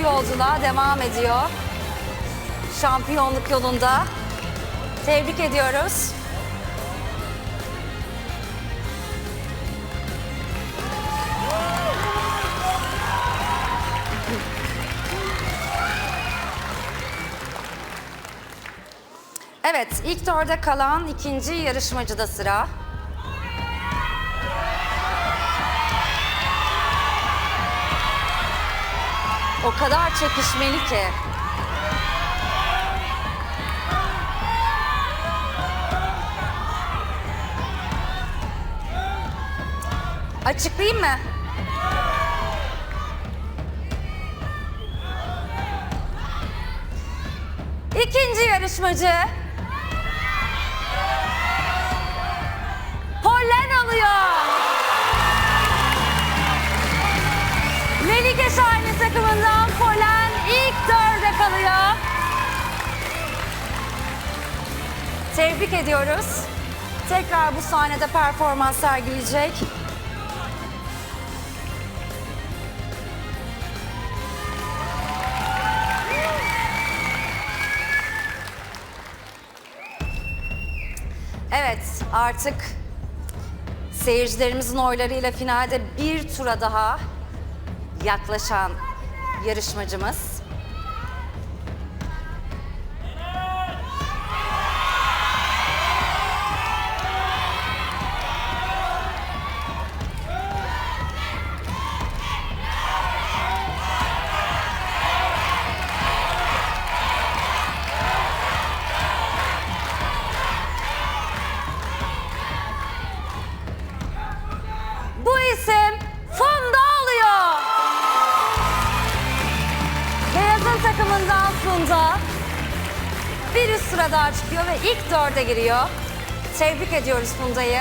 bu yolculuğa devam ediyor. Şampiyonluk yolunda. Tebrik ediyoruz. Evet, ilk turda kalan ikinci yarışmacıda sıra. O kadar çekişmeli ki. Açıklayayım mı? İkinci yarışmacı Pollen alıyor. Takımından Polen ilk dörde kalıyor. Tebrik ediyoruz. Tekrar bu sahnede performans sergileyecek. Evet, artık seyircilerimizin oylarıyla finalde bir tura daha yaklaşan yarışmacımız. Bir üst sıra daha çıkıyor ve ilk dörde giriyor. Tebrik ediyoruz Funda'yı.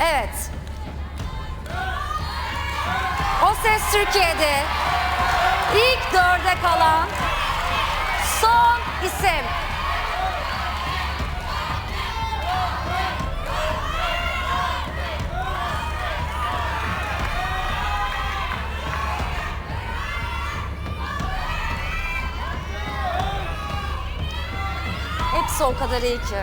Evet. O Ses Türkiye'de ilk dörde kalan isim. Hepsi o kadar iyi ki.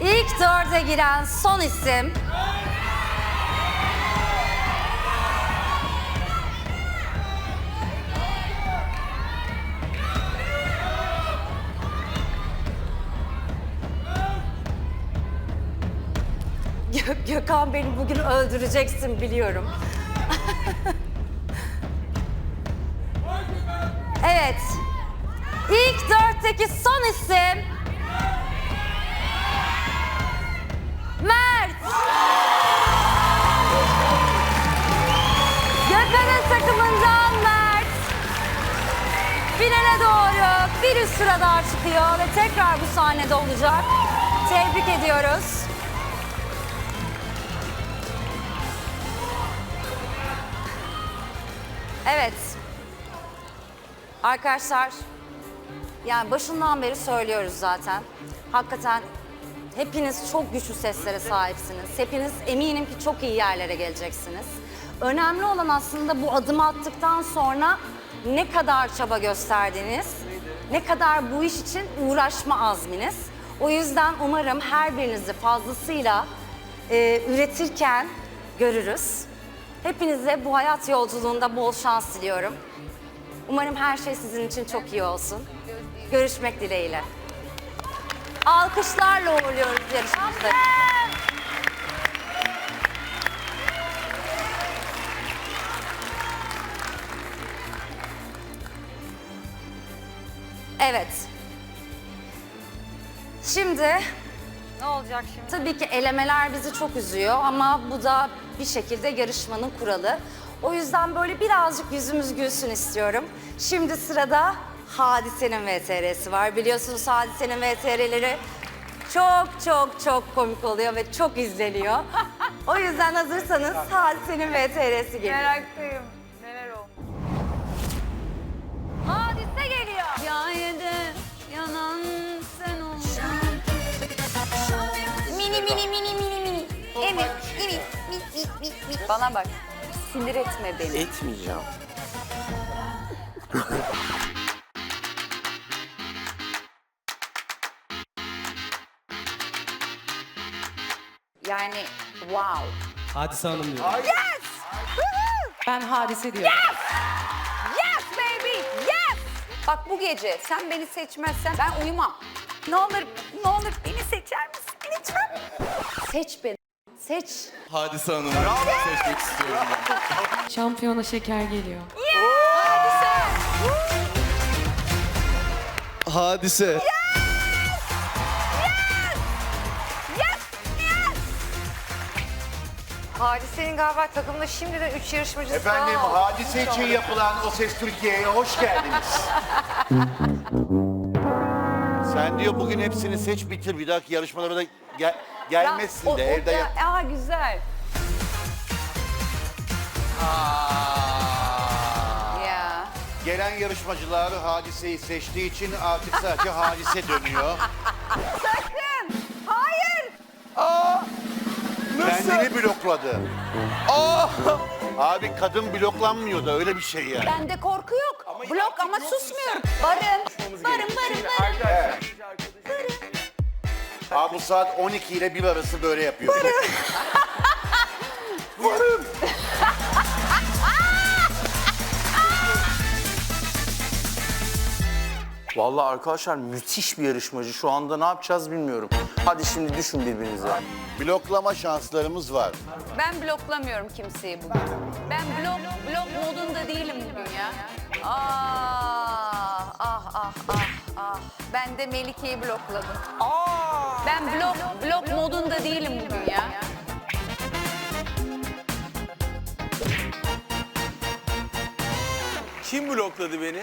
İlk dörde giren son isim Gö- Gökhan beni bugün öldüreceksin biliyorum. evet. İlk dörtteki son isim Mert. Gökhan'ın takımından Mert. Finale doğru bir üst sıra daha çıkıyor ve tekrar bu sahnede olacak. Tebrik ediyoruz. Evet. Arkadaşlar, yani başından beri söylüyoruz zaten. Hakikaten hepiniz çok güçlü seslere sahipsiniz. Hepiniz eminim ki çok iyi yerlere geleceksiniz. Önemli olan aslında bu adımı attıktan sonra ne kadar çaba gösterdiğiniz, ne kadar bu iş için uğraşma azminiz. O yüzden umarım her birinizi fazlasıyla e, üretirken görürüz. Hepinize bu hayat yolculuğunda bol şans diliyorum. Umarım her şey sizin için çok iyi olsun. Görüşmek dileğiyle. Alkışlarla uğurluyoruz yarışmacıları. Evet. Şimdi olacak şimdi? Tabii ki elemeler bizi çok üzüyor ama bu da bir şekilde yarışmanın kuralı. O yüzden böyle birazcık yüzümüz gülsün istiyorum. Şimdi sırada Hadise'nin VTR'si var. Biliyorsunuz Hadise'nin VTR'leri çok çok çok komik oluyor ve çok izleniyor. o yüzden hazırsanız Hadise'nin VTR'si geliyor. Meraktayım. Bana bak. Sinir etme beni. Etmeyeceğim. Yani wow. Hadise Hanım diyor. Ben hadise diyorum. Yes baby, yes. Bak bu gece sen beni seçmezsen ben uyumam. Ne olur, ne olur beni seçer misin lütfen? Seç beni, seç. Hadise Hanım'ı seçmek istiyorum. Şampiyona şeker geliyor. Hadise. Hadise'nin galiba takımda şimdiden 3 yarışmacısı Efendim daha oldu. hadise için yapılan O Ses Türkiye'ye hoş geldiniz. Sen diyor bugün hepsini seç bitir bir dahaki yarışmalara da gel, gelmezsin O- de o evde yap. Aa güzel. Ya. Gelen yarışmacılar hadiseyi seçtiği için artık sadece hadise dönüyor. Sakın. Hayır. Kendini blokladı. Abi kadın bloklanmıyor da öyle bir şey yani. Bende korku yok. Blok ama susmuyorum. Barın. Barın, barın, Abi bu saat 12 ile 1 arası böyle yapıyor. Vallahi arkadaşlar müthiş bir yarışmacı. Şu anda ne yapacağız bilmiyorum. Hadi şimdi düşün birbirinize. Bloklama şanslarımız var. Ben bloklamıyorum kimseyi bugün. Ben blok blok modunda değilim bugün ya. Ah ah ah ah. Ben de Melike'yi blokladım. Ben blok blok modunda değilim bugün ya. Kim blokladı beni?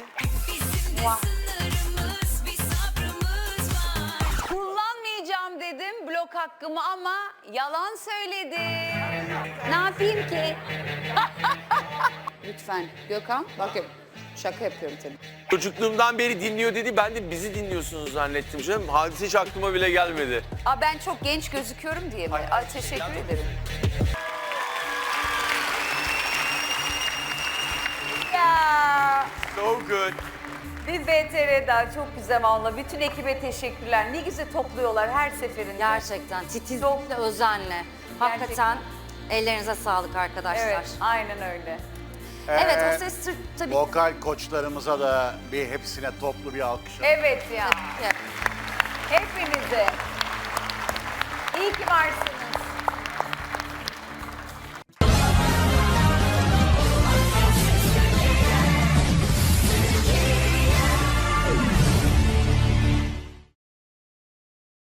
Kullanmayacağım dedim blok hakkımı ama yalan söyledim. Ne yapayım ki? Lütfen Gökhan bakın şaka yapıyorum tabii. Çocukluğumdan beri dinliyor dedi. Ben de bizi dinliyorsunuz zannettim canım. Hadise hiç aklıma bile gelmedi. Aa, ben çok genç gözüküyorum diye mi? Ay, teşekkür ederim. Ya So good. Bir VTR daha çok güzel valla. Bütün ekibe teşekkürler. Ne güzel topluyorlar her seferinde. Gerçekten titizlikle, özenle. Hakikaten ellerinize sağlık arkadaşlar. Evet, aynen öyle. Evet, o ses Türk tabii. Vokal koçlarımıza da bir hepsine toplu bir alkış. Evet ya. Hepinize. İyi ki varsınız.